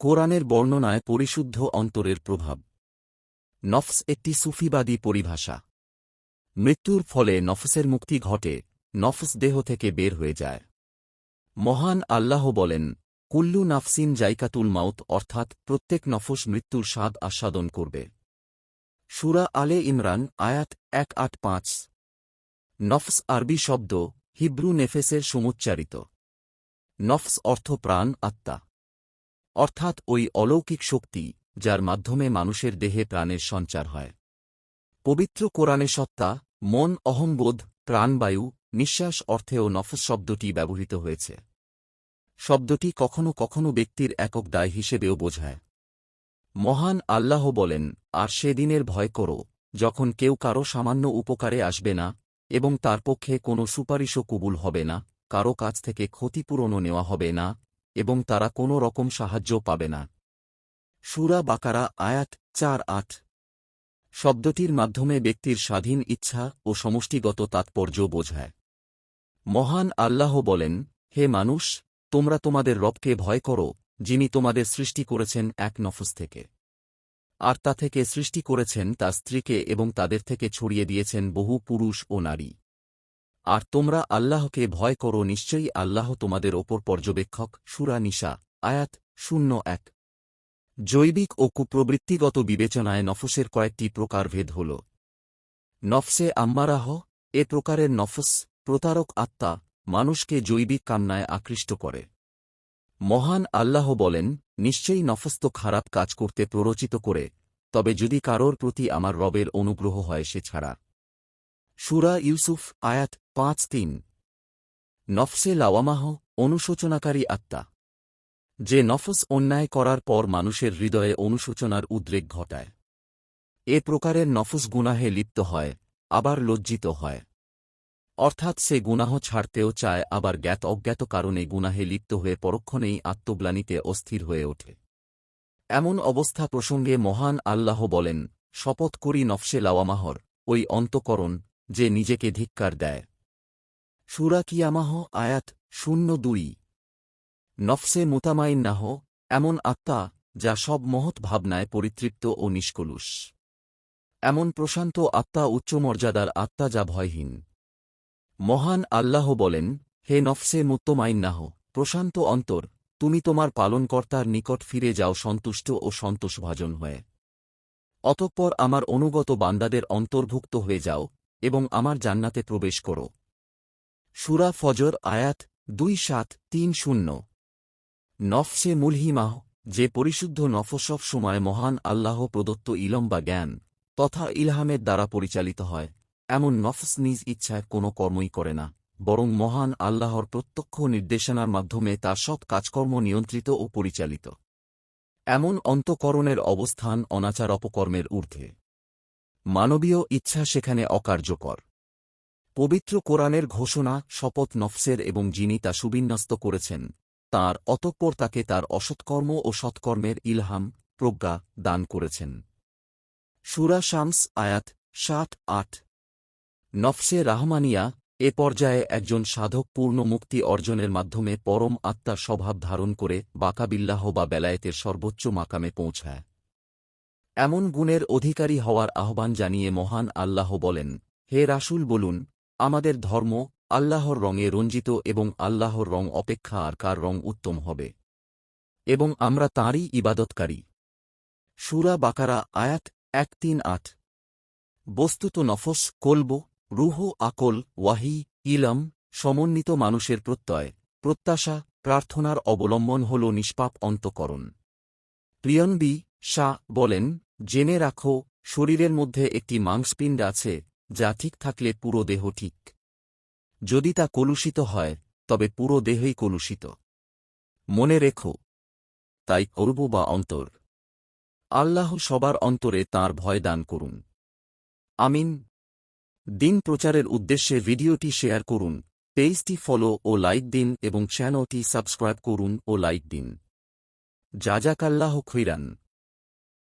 কোরআনের বর্ণনায় পরিশুদ্ধ অন্তরের প্রভাব। নফস একটি সুফিবাদী পরিভাষা। মৃত্যুর ফলে নফসের মুক্তি ঘটে, নফস দেহ থেকে বের হয়ে যায়। মহান আল্লাহ বলেন, কুল্লু নাফসিন জাইকাতুল মাউত অর্থাৎ প্রত্যেক নফস মৃত্যুর স্বাদ আস্বাদন করবে। সুরা আলে ইমরান, আয়াত এক আট পাঁচ। নফস আরবি শব্দ হিব্রু নেফেসের সমুচ্চারিত। নফস অর্থ প্রাণ, আত্মা। অর্থাৎ ওই অলৌকিক শক্তি, যার মাধ্যমে মানুষের দেহে প্রাণের সঞ্চার হয়। পবিত্র কোরআনে সত্তা, মন অহংবোধ প্রাণবায়ু নিঃশ্বাস অর্থেও নফস শব্দটি ব্যবহৃত হয়েছে। শব্দটি কখনও কখনও ব্যক্তির একক দায় হিসেবেও বোঝায়। মহান আল্লাহ বলেন, আর সেদিনের ভয় করো, যখন কেউ কারও সামান্য উপকারে আসবে না, এবং তার পক্ষে কোনো সুপারিশও কবুল হবে না, কারও কাছ থেকে ক্ষতিপূরণও নেওয়া হবে না এবং তারা কোনো রকম সাহায্য পাবে না। সুরা বাকারা, আয়াত চার আট। শব্দটির মাধ্যমে ব্যক্তির স্বাধীন ইচ্ছা ও সমষ্টিগত তাৎপর্য বোঝায়। মহান আল্লাহ বলেন, হে মানুষ, তোমরা তোমাদের রবকে ভয় করো, যিনি তোমাদের সৃষ্টি করেছেন এক নফস থেকে। আর তা থেকে সৃষ্টি করেছেন তার স্ত্রীকে এবং তাদের থেকে ছড়িয়ে দিয়েছেন বহু পুরুষ ও নারী। আর তোমরা আল্লাহকে ভয় করো নিশ্চয়ই আল্লাহ তোমাদের ওপর পর্যবেক্ষক। সুরা নিশা আয়াত শূন্য এক। জৈবিক ও কুপ্রবৃত্তিগত বিবেচনায় নফসের কয়েকটি প্রকারভেদ হল। নফসে আম্মারাহ, এ প্রকারের নফস প্রতারক আত্মা, মানুষকে জৈবিক কান্নায় আকৃষ্ট করে। মহান আল্লাহ বলেন, নিশ্চয়ই নফস্ত খারাপ কাজ করতে প্ররোচিত করে, তবে যদি কারোর প্রতি আমার রবের অনুগ্রহ হয় সে ছাড়া। সুরা ইউসুফ, আয়াত পাঁচ তিন। নফসে লাওয়ামাহ, অনুশোচনাকারী আত্মা। যে নফস অন্যায় করার পর মানুষের হৃদয়ে অনুশোচনার উদ্রেক ঘটায়। এ প্রকারের নফস গুনাহে লিপ্ত হয়, আবার লজ্জিত হয়। অর্থাৎ সে গুনাহ ছাড়তেও চায়, আবার জ্ঞাত অজ্ঞাত কারণে গুনাহে লিপ্ত হয়ে পরক্ষণেই আত্মগ্লানিতে অস্থির হয়ে ওঠে। এমন অবস্থা প্রসঙ্গে মহান আল্লাহ বলেন, শপথ করি নফসে লাওয়ামাহর, ওই অন্তকরণ যে নিজেকে ধিক্কার দেয়। সুরা কিয়ামাহ আয়াত শূন্য দুই। নফসে মুতামাইন্নাহ এমন আত্মা যা সব মহৎ ভাবনায় পরিতৃপ্ত ও নিষ্কলুষ। এমন প্রশান্ত আত্মা উচ্চমর্যাদার আত্মা যা ভয়হীন। মহান আল্লাহ বলেন, হে নফসে মুত্তমাইন্নাহ, প্রশান্ত অন্তর, তুমি তোমার পালনকর্তার নিকট ফিরে যাও সন্তুষ্ট ও সন্তোষভাজন হয়ে। অতঃপর আমার অনুগত বান্দাদের অন্তর্ভুক্ত হয়ে যাও এবং আমার জান্নাতে প্রবেশ করো। সুরা ফজর আয়াত দুই সাত তিন শূন্য। নফসে মুলহিমাহ, যে পরিশুদ্ধ নফসব সময় মহান আল্লাহ প্রদত্ত ইলম বা জ্ঞান, তথা ইলহামের দ্বারা পরিচালিত হয়, এমন নফস নিজ ইচ্ছায় কোনো কর্মই করে না, বরং মহান আল্লাহর প্রত্যক্ষ নির্দেশনার মাধ্যমে তার সব কাজকর্ম নিয়ন্ত্রিত ও পরিচালিত। এমন অন্তকরণের অবস্থান অনাচার অপকর্মের ঊর্ধ্বে। মানবীয় ইচ্ছা সেখানে অকার্যকর। পবিত্র কোরআনের ঘোষণা শপথ নফসের এবং যিনি তা সুবিন্যস্ত করেছেন, তার অতঃপর তাকে তার অসৎকর্ম ও সৎকর্মের ইলহাম, প্রজ্ঞা দান করেছেন। সুরা শামস, আয়াত ষাট আট। নফসে রাহমানিয়া এ পর্যায়ে একজন সাধক পূর্ণ মুক্তি অর্জনের মাধ্যমে পরম আত্মার স্বভাব ধারণ করে বাকাবিল্লাহ বা বেলায়েতের সর্বোচ্চ মাকামে পৌঁছায়। এমন গুণের অধিকারী হওয়ার আহ্বান জানিয়ে মহান আল্লাহ বলেন, হে রাসূল বলুন, আমাদের ধর্ম আল্লাহর রঙে রঞ্জিত এবং আল্লাহর রং অপেক্ষা আর কার রং উত্তম হবে। এবং আমরা তাঁরই ইবাদতকারী। সুরা বাকারা আয়াত এক তিন আট। বস্তুত নফস কলব রুহ, আকল, ওয়াহি, ইলম, সমন্বিত মানুষের প্রত্যয়, প্রত্যাশা, প্রার্থনার অবলম্বন হল নিষ্পাপ অন্তকরণ। প্রিয়নবি শাহ বলেন জেনে রাখো, শরীরের মধ্যে একটি মাংসপিণ্ড আছে, যা ঠিক থাকলে পুরো দেহ ঠিক। যদি তা কলুষিত হয়, তবে পুরো দেহই কলুষিত। মনে রেখো, তাই করব বা অন্তর। আল্লাহ সবার অন্তরে তার ভয় দান করুন। আমিন। দিন প্রচারের উদ্দেশ্যে ভিডিওটি শেয়ার করুন, পেজটি ফলো ও লাইক দিন এবং চ্যানেলটি সাবস্ক্রাইব করুন ও লাইক দিন। যা যাজাকাল্লাহ খৈরান।